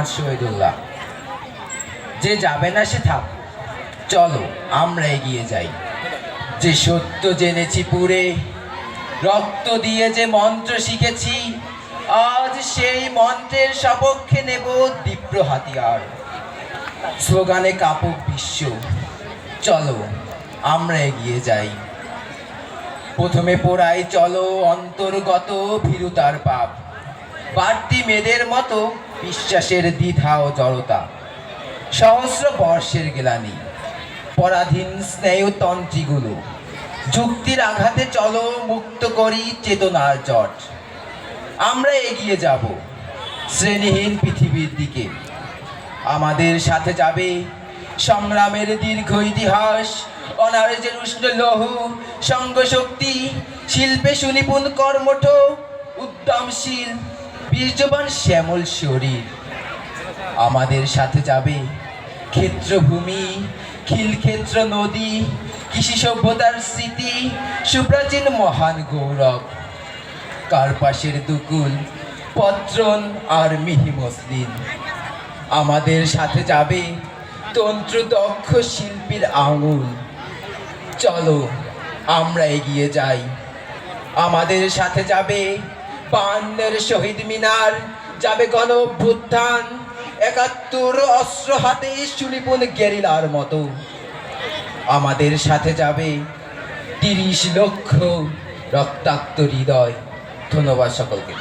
মোহাম্মদ শহীদুল্লাহ। যে যাবে না সে থাক। চলো, আমরা এগিয়ে যাই। যে সত্য জেনেছি পুরে, রক্ত দিয়ে যে মন্ত্র শিখেছি, আজ সেই মন্ত্রের সপক্ষে নেব তীব্র হাতিয়ার। স্লোগানে কাপুক বিশ্ব। চলো, আমরা এগিয়ে যাই। প্রথমে পোড়াই চলো অন্তর্গত ভীরুতার পাপ। বাড়তি মেয়েদের মতো বিশ্বাসের দ্বিধা ও জড়তা, সহস্র বর্ষের গেলানি, পরাধীন স্নেহতন্ত্রীগুলো, যুক্তির আঘাতে চলো মুক্ত করি চেতনার জট। আমরা এগিয়ে যাব শ্রেণীহীন পৃথিবীর দিকে। আমাদের সাথে যাবে সংগ্রামের দীর্ঘ ইতিহাস অনার্যের উষ্ণ লৌহ, সঙ্গশক্তি, শিল্পে সুনিপুণ কর্মঠ, উদ্যমশীল বীর্যবান শ্যামল শরীর। আমাদের সাথে যাবে ক্ষেত্রভূমি, খিলক্ষেত্র নদী, কৃষি সভ্যতার স্মৃতি, সুপ্রাচীন মহান গৌরব। কার্পাসের দুকুল? পত্রন আর মিহি মসলিন। আমাদের সাথে যাবে তন্ত্র দক্ষ শিল্পীর আঙুল। চলো, আমরা এগিয়ে যাই। আমাদের সাথে যাবে বান্নের শহীদ মিনার যাবে গণ অভ্যুত্থান একাত্তর অস্ত্র হাতে সুনিপুণ গেরিলার মতো। আমাদের সাথে যাবে তিরিশ লক্ষ রক্তাক্ত হৃদয়। ধন্যবাদ সকলকে।